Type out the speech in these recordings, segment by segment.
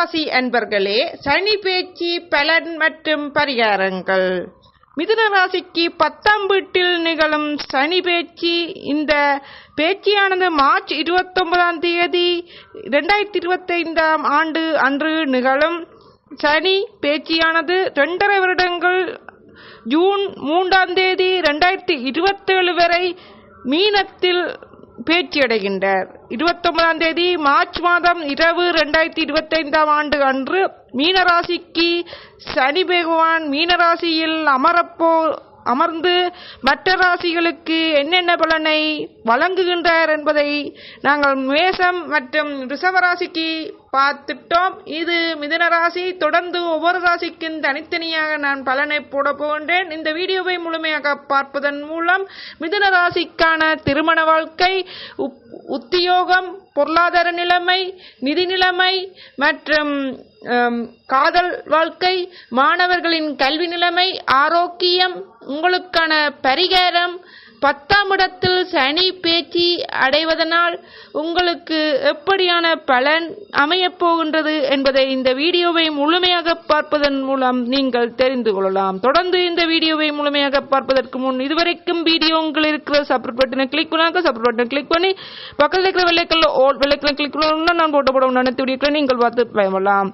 ராசி அன்பர்களே சனி பேச்சு பலன் மற்றும் பரிகாரங்கள். மிதுனராசிக்கு பத்தாம் வீட்டில் நிகழும் சனி பேச்சு இந்த பேச்சியானது மார்ச் இருபத்தொன்பதாம் தேதி ரெண்டாயிரத்தி இருபத்தைந்தாம் ஆண்டு அன்று நிகழும். சனி பேச்சியானது ரெண்டரை வருடங்கள் ஜூன் மூன்றாம் தேதி ரெண்டாயிரத்தி இருபத்தேழு வரை மீனத்தில் பேச்சியடைகின்றார் இருபத்தொன்பதாம் தேதி மார்ச் மாதம் இரவு ரெண்டாயிரத்தி இருபத்தைந்தாம் ஆண்டு அன்று மீனராசிக்கு சனி பகவான் மீனராசியில் அமரப்போ அமர்ந்து மற்ற ராசிகளுக்கு என்னென்ன பலனை வழங்குகின்றார் என்பதை நாங்கள் மேசம் மற்றும் ரிஷபராசிக்கு பார்த்துட்டோம். இது மிதன ராசி. தொடர்ந்து ஒவ்வொரு ராசிக்கும் தனித்தனியாக நான் பலனை போட போகின்றேன். இந்த வீடியோவை முழுமையாக பார்ப்பதன் மூலம் மிதுன ராசிக்கான திருமண வாழ்க்கை உப்- உத்தியோகம் பொருளாதார நிலைமை நிதி நிலைமை மற்றும் காதல் வாழ்க்கை மாணவர்களின் கல்வி நிலைமை ஆரோக்கியம் உங்களுக்கான பரிகாரம் பத்தாம் இடத்தில் சனி பேச்சு அடைவதனால் உங்களுக்கு எப்படியான பலன் அமையப் போகின்றது என்பதை இந்த வீடியோவை முழுமையாக பார்ப்பதன் மூலம் நீங்கள் தெரிந்து கொள்ளலாம். தொடர்ந்து இந்த வீடியோவை முழுமையாக பார்ப்பதற்கு முன் இதுவரைக்கும் வீடியோ உங்கள் இருக்கிற சப்ரேட் பட்டனை கிளிக் பண்ணாங்க சப்ரேட் பட்டனை கிளிக் பண்ணி பக்கத்தில் இருக்கிற வெள்ளைக்கல்ல ஓல் வெள்ளைக்கல்ல கிளிக் பண்ணணும்னா நான் போட்ட போட நினைத்து வீடியோக்களை நீங்கள் பார்த்து பயன்படலாம்.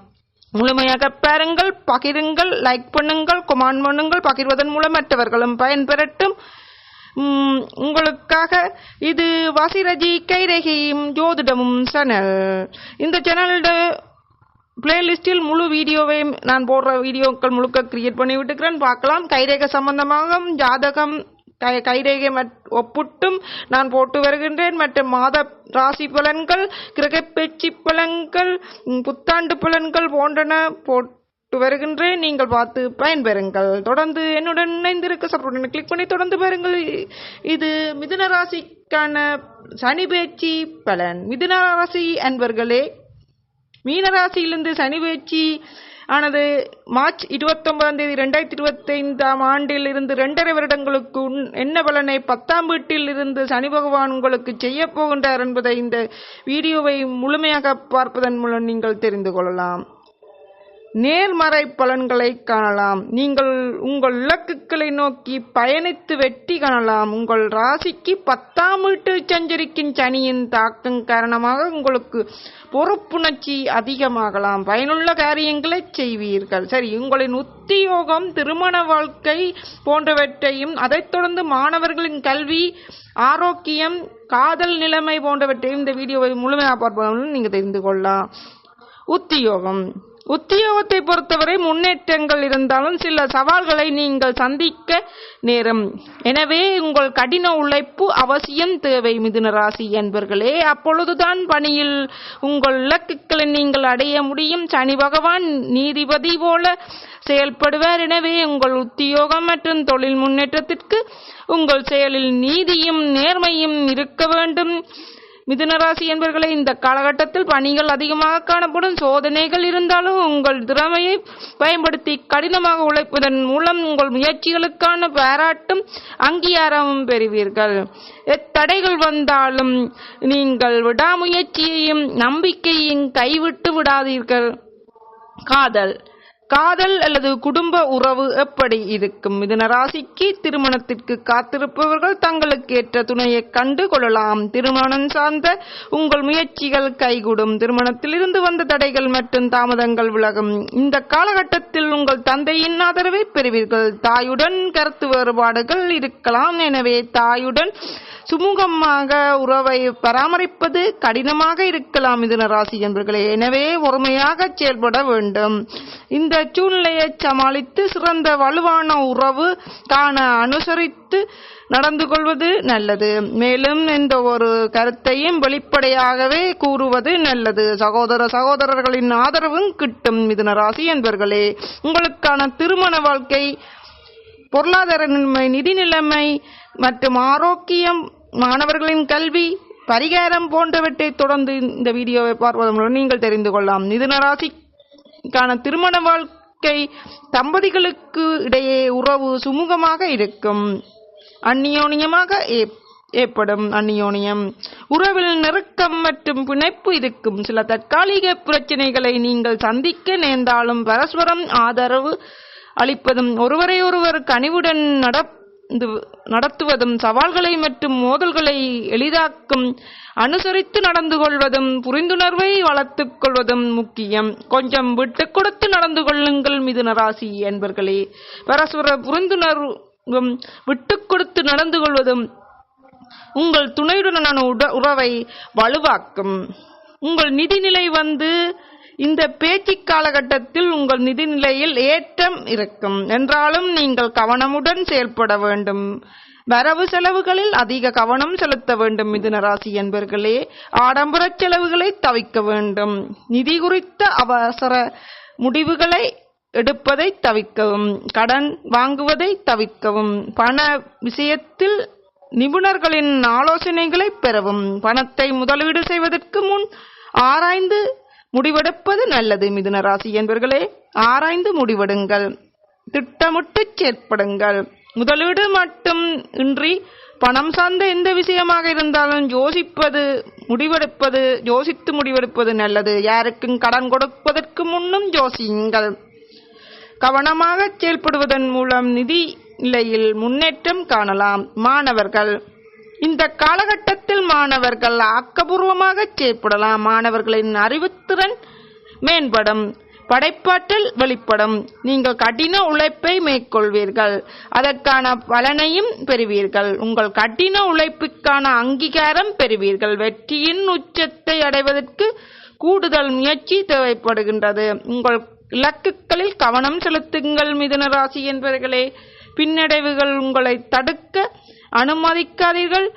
முழுமையாக பாருங்கள் பகிருங்கள் லைக் பண்ணுங்கள் கொமாண்ட் பண்ணுங்கள் பகிர்வதன் மூலம் மற்றவர்களும் பயன்பெறட்டும். உங்களுக்காக இது வாசிரஜி கைரேகையும் ஜோதிடமும் சேனல். இந்த சேனலோட பிளேலிஸ்டில் முழு வீடியோவையும் நான் போடுற வீடியோக்கள் முழுக்க கிரியேட் பண்ணி விட்டுக்கிறேன். பார்க்கலாம். கைரேகை சம்பந்தமாக ஜாதகம் கை கைரேகை மட்- ஒப்புட்டும் நான் போட்டு வருகின்றேன். மற்றும் மாத ராசி பலன்கள் கிரகப்பெச்சி பலன்கள் புத்தாண்டு பலன்கள் போன்றன போட் வருகின்றேன். நீங்கள் பார்த்து பயன்பெறுங்கள். தொடர்ந்து என்னுடன் இணைந்திருக்க சப்போர்ட் கிளிக் பண்ணி தொடர்ந்து பாருங்கள். இது மிதுன ராசிக்கான சனி பேச்சு பலன். மிதுன ராசி அன்பர்களே மீனராசியிலிருந்து சனி பேச்சு ஆனது மார்ச் இருபத்தொன்பதாம் தேதி ரெண்டாயிரத்தி இருபத்தைந்தாம் ஆண்டில் இருந்து இரண்டரை வருடங்களுக்கு என்ன பலனை பத்தாம் வீட்டில் இருந்து சனி பகவான் உங்களுக்கு செய்ய போகின்றார் என்பதை இந்த வீடியோவை முழுமையாக பார்ப்பதன் மூலம் நீங்கள் தெரிந்து கொள்ளலாம். நேர்மறை பலன்களை காணலாம். நீங்கள் உங்கள் இலக்குகளை நோக்கி பயணித்து வெற்றி காணலாம். உங்கள் ராசிக்கு பத்தாம் வீட்டில் சஞ்சரிக்கும் சனியின் தாக்கம் காரணமாக உங்களுக்கு பொறுப்புணர்ச்சி அதிகமாகலாம். பயனுள்ள காரியங்களை செய்வீர்கள். சரி உங்களின் உத்தியோகம் திருமண வாழ்க்கை போன்றவற்றையும் அதைத் தொடர்ந்து மாணவர்களின் கல்வி ஆரோக்கியம் காதல் நிலைமை போன்றவற்றையும் இந்த வீடியோவை முழுமையாக பார்ப்பதும் நீங்கள் தெரிந்து கொள்ளலாம். உத்தியோகம். உத்தியோகத்தை பொறுத்தவரை முன்னேற்றங்கள் இருந்தாலும் சில சவால்களை நீங்கள் சந்திக்க நேரும். எனவே உங்கள் கடின உழைப்பு அவசியம் தேவை மிதுன ராசி என்பர்களே. அப்பொழுதுதான் பணியில் உங்கள் இலக்குகளை நீங்கள் அடைய முடியும். சனி பகவான் நீதிபதி போல செயல்படுவார். எனவே உங்கள் உத்தியோகம் மற்றும் தொழில் முன்னேற்றத்திற்கு உங்கள் செயலில் நீதியும் நேர்மையும் இருக்க வேண்டும். மிதுனராசி என்பவர்களை இந்த காலகட்டத்தில் பணிகள் அதிகமாக காணப்படும் சோதனைகள் இருந்தாலும் உங்கள் திறமையை பயன்படுத்தி கடினமாக உழைப்பதன் மூலம் உங்கள் முயற்சிகளுக்கான பாராட்டும் அங்கீகாரமும் பெறுவீர்கள். எத்தடைகள் வந்தாலும் நீங்கள் விடாமுயற்சியையும் நம்பிக்கையையும் கைவிட்டு விடாதீர்கள். காதல். காதல் அல்லது குடும்ப உறவு எப்படி இருக்கும்? மிதுன ராசிக்கு திருமணத்திற்கு காத்திருப்பவர்கள் தங்களுக்கு ஏற்ற துணையை கண்டு கொள்ளலாம். திருமணம் சார்ந்த உங்கள் முயற்சிகள் கைகூடும். திருமணத்தில் இருந்து வந்த தடைகள் மற்றும் தாமதங்கள் விலகும். இந்த காலகட்டத்தில் உங்கள் தந்தையின் ஆதரவை பெறுவீர்கள். தாயுடன் கருத்து வேறுபாடுகள் இருக்கலாம். எனவே தாயுடன் சுமூகமாக உறவை பராமரிப்பது கடினமாக இருக்கலாம் மிதுன ராசி என்பர்களே. எனவே ஒருமையாக செயல்பட வேண்டும். இந்த சூழ்நிலையை சமாளித்து சிறந்த வலுவான உறவு காண அனுசரித்து நடந்து கொள்வது நல்லது. மேலும் எந்த ஒரு கருத்தையும் வெளிப்படையாகவே கூறுவது நல்லது. சகோதர சகோதரர்களின் ஆதரவும் கிட்டும் மிதுன ராசி என்பர்களே. உங்களுக்கான திருமண வாழ்க்கை பொருளாதார நிலைமை நிதி நிலைமை மற்றும் ஆரோக்கியம் மாணவர்களின் கல்வி பரிகாரம் போன்றவற்றை தொடர்ந்து இந்த வீடியோவை பார்ப்பதன் மூலம் நீங்கள் தெரிந்து கொள்ளலாம். மிதுன கான திருமண வாழ்க்கை தம்பதிகளுக்கு இடையே உறவு சுமூகமாக இருக்கும். அந்நியோனியமாக ஏற்படும் அந்நியோனியம். உறவில் நெருக்கம் மற்றும் பிணைப்பு இருக்கும். சில தற்காலிக பிரச்சனைகளை நீங்கள் சந்திக்க நேர்ந்தாலும் பரஸ்பரம் ஆதரவு அளிப்பதும் ஒருவரை ஒருவர் கனிவுடன் நடந்து நடத்துவதும் சவால்களை மற்றும் மோதல்களை எளிதாக்கும் அனுசரித்து நடந்து கொள்வதும் புரிந்துணர்வை வளர்த்துக் கொள்வதும் முக்கியம். கொஞ்சம் விட்டு கொடுத்து நடந்து கொள்ளுங்கள் மிதுன ராசி என்பர்களே. பரஸ்பர புரிந்துணர்வும் விட்டு கொடுத்து நடந்து கொள்வதும் உங்கள் துணையுடனான உட- உறவை வலுவாக்கும். உங்கள் நிதிநிலை வந்து இந்த பேச்சு காலகட்டத்தில் உங்கள் நிதிநிலையில் ஏற்றம் இருக்கும். என்றாலும் நீங்கள் கவனமுடன் செயல்பட வேண்டும். வரவு செலவுகளில் அதிக கவனம் செலுத்த வேண்டும் மிதுன ராசி என்பர்களே. ஆடம்பர செலவுகளை தவிக்க வேண்டும். நிதி குறித்த அவசர முடிவுகளை எடுப்பதை தவிக்கவும். கடன் வாங்குவதை தவிக்கவும். பண விஷயத்தில் நிபுணர்களின் ஆலோசனைகளை பெறவும். பணத்தை முதலீடு செய்வதற்கு முன் ஆராய்ந்து முடிவெடுப்பது நல்லது மிதுன ராசி என்பர்களே. ஆராய்ந்து முடிவெடுங்கள். திட்டமிட்டு செயற்படுங்கள். முதலீடு மட்டும் இன்றி பணம் சார்ந்த எந்த விஷயமாக இருந்தாலும் யோசிப்பது முடிவெடுப்பது யோசித்து முடிவெடுப்பது நல்லது. யாருக்கும் கடன் கொடுப்பதற்கு முன்னும் யோசியுங்கள். கவனமாக செயல்படுவதன் மூலம் நிதி நிலையில் முன்னேற்றம் காணலாம். மாணவர்கள் இந்த காலகட்டத்தில் மாணவர்கள் ஆக்கபூர்வமாக செயற்படலாம். மாணவர்களின் அறிவுத்திறன் மேம்படும் படைப்பாற்றல் வெளிப்படும். நீங்கள் கடின உழைப்பை மேற்கொள்வீர்கள். அதற்கான பலனையும் பெறுவீர்கள். உங்கள் கடின உழைப்புக்கான அங்கீகாரம் பெறுவீர்கள். வெற்றியின் உச்சத்தை அடைவதற்கு கூடுதல் முயற்சி தேவைப்படுகின்றது. உங்கள் இலக்குகளில் கவனம் செலுத்துங்கள் மிதுன ராசி என்பவர்களே. பின்னடைவுகள் உங்களை தடுக்க அனுமதிக்காதீர்கள்.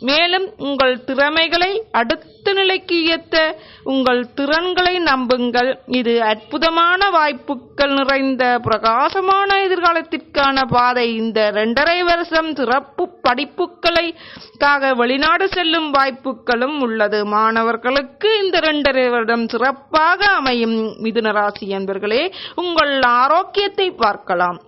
மேலும் உங்கள் திறமைகளை அடுத்த நிலைக்கு உயர்த்த உங்கள் திறன்களை நம்புங்கள். இது அற்புதமான வாய்ப்புகள் நிறைந்த பிரகாசமான எதிர்காலத்திற்கான பாதை. இந்த இரண்டரை வருஷம் சிறப்பு படிப்புகளுக்காக வெளிநாடு செல்லும் வாய்ப்புகளும் உள்ளது. மாணவர்களுக்கு இந்த இரண்டரை வருடம் சிறப்பாக அமையும். மிதுனராசி என்பர்களே உங்கள் ஆரோக்கியத்தை பார்க்கலாம்.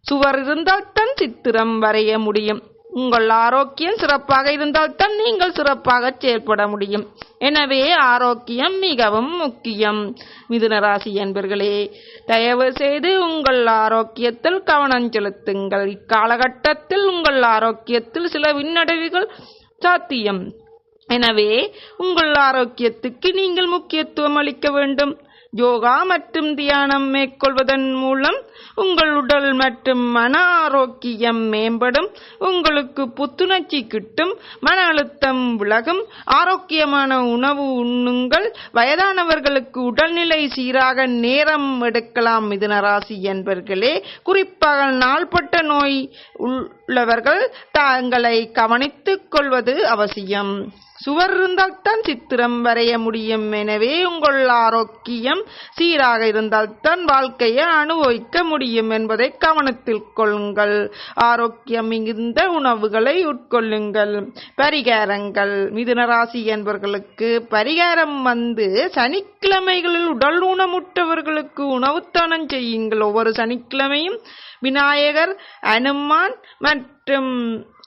சுவர் இருந்தால் தன் சித்திரம் வரைய முடியும். உங்கள் ஆரோக்கியம் சிறப்பாக இருந்தால்தான் நீங்கள் சிறப்பாக செயல்பட முடியும். எனவே ஆரோக்கியம் மிகவும் முக்கியம். மிதுனராசி என்பர்களே தயவு செய்து உங்கள் ஆரோக்கியத்தில் கவனம் செலுத்துங்கள். இக்காலகட்டத்தில் உங்கள் ஆரோக்கியத்தில் சில விண்ணடைவுகள் சாத்தியம். எனவே உங்கள் ஆரோக்கியத்துக்கு நீங்கள் முக்கியத்துவம் அளிக்க வேண்டும். யோகா மற்றும் தியானம் மேற்கொள்வதன் மூலம் உங்கள் உடல் மற்றும் மன ஆரோக்கியம் மேம்படும். உங்களுக்கு புத்துணர்ச்சி கிட்டும். மன அழுத்தம் விலகும். ஆரோக்கியமான உணவு உண்ணுங்கள். வயதானவர்களுக்கு உடல்நிலை சீராக நேரம் எடுக்கலாம். மிதுனராசி என்பர்களே குறிப்பாக நாள்பட்ட நோய் உள்ளவர்கள் தங்களை கவனித்துக் கொள்வது அவசியம். சுவர் இருந்தால்தான் சித்திரம் வரைய முடியும். எனவே உங்கள் ஆரோக்கியம் சீராக இருந்தால்தான் வாழ்க்கையை அனுபவிக்க முடியும் என்பதை கவனத்தில் கொள்ளுங்கள். ஆரோக்கியம் மிகுந்த உணவுகளை உட்கொள்ளுங்கள். பரிகாரங்கள். மிதுனராசி என்பவர்களுக்கு பரிகாரம் வந்து சனிக்கிழமைகளில் உடல் ஊனமுற்றவர்களுக்கு உணவுத்தானம் செய்யுங்கள். ஒவ்வொரு சனிக்கிழமையும் விநாயகர் அனுமான் மற்றும்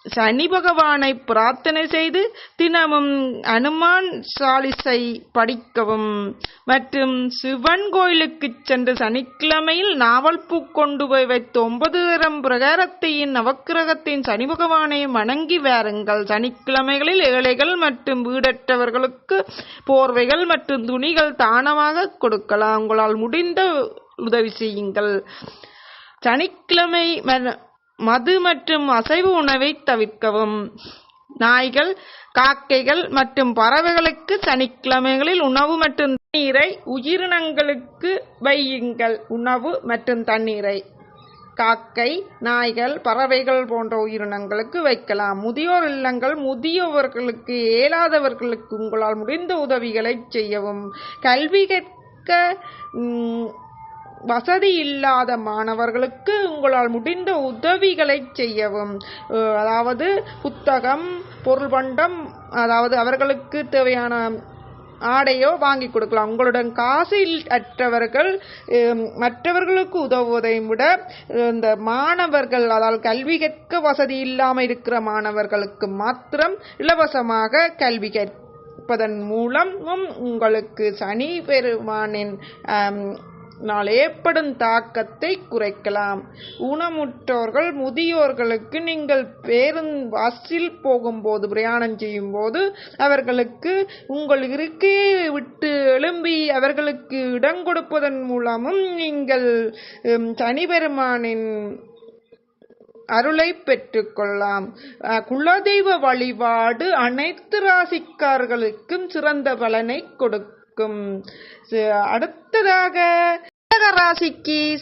சனி பகவானை பிரார்த்தனை செய்து தினமும் அனுமான் சாலிசை படிக்கவும். மற்றும் சிவன் கோயிலுக்கு சென்று சனிக்கிழமையில் நாவல் பூ கொண்டு போய் வைத்து ஒன்பது தரம் பிரகாரத்தையும் நவக்கிரகத்தின் சனி பகவானை வணங்கி வாருங்கள். சனிக்கிழமைகளில் ஏழைகள் மற்றும் வீடற்றவர்களுக்கு போர்வைகள் மற்றும் துணிகள் தானமாக கொடுக்கலாம். உங்களால் முடிந்த உதவி செய்யுங்கள். சனிக்கிழமை ம- மது மற்றும் அசைவு உணவை தவிர்க்கவும். நாய்கள் காக்கைகள் மற்றும் பறவைகளுக்கு சனிக்கிழமைகளில் உணவு மற்றும் தண்ணீரை உயிரினங்களுக்கு வையுங்கள். உணவு மற்றும் தண்ணீரை காக்கை நாய்கள் பறவைகள் போன்ற உயிரினங்களுக்கு வைக்கலாம். முதியோர் இல்லங்கள் முதியவர்களுக்கு இயலாதவர்களுக்கு உங்களால் முடிந்த உதவிகளை செய்யவும். கல்வி கற்க வசதி இல்லாத மாணவர்களுக்கு உங்களால் முடிந்த உதவிகளை செய்யவும். அதாவது புத்தகம் பொருள் பண்டம் அதாவது அவர்களுக்கு தேவையான ஆடையோ வாங்கி கொடுக்கலாம். உங்களுடன் காசு அற்றவர்கள் மற்றவர்களுக்கு உதவுவதை விட இந்த மாணவர்கள் அதாவது கல்வி கற்க வசதி இல்லாமல் இருக்கிற மாணவர்களுக்கு மாத்திரம் இலவசமாக கல்வி கற்பதன் மூலமும் உங்களுக்கு சனி பெருமானின் னால் ஏற்படும் தாக்கத்தை குறைக்கலாம். ஊனமுற்றோர்கள் முதியோர்களுக்கு நீங்கள் பேருந்து பஸ்ஸில் போகும்போது பிரயாணம் செய்யும்போது அவர்களுக்கு உங்கள் இருக்கையை விட்டு எழும்பி அவர்களுக்கு இடம் கொடுப்பதன் மூலமும் நீங்கள் சனிபெருமானின் சனி பெருமானின் அருளை பெற்றுக்கொள்ளலாம் குலதெய்வ வழிபாடு அனைத்து ராசிக்காரர்களுக்கும் சிறந்த பலனை கொடுக்கும். இருக்கும். அடுத்ததாக ராசிக்கு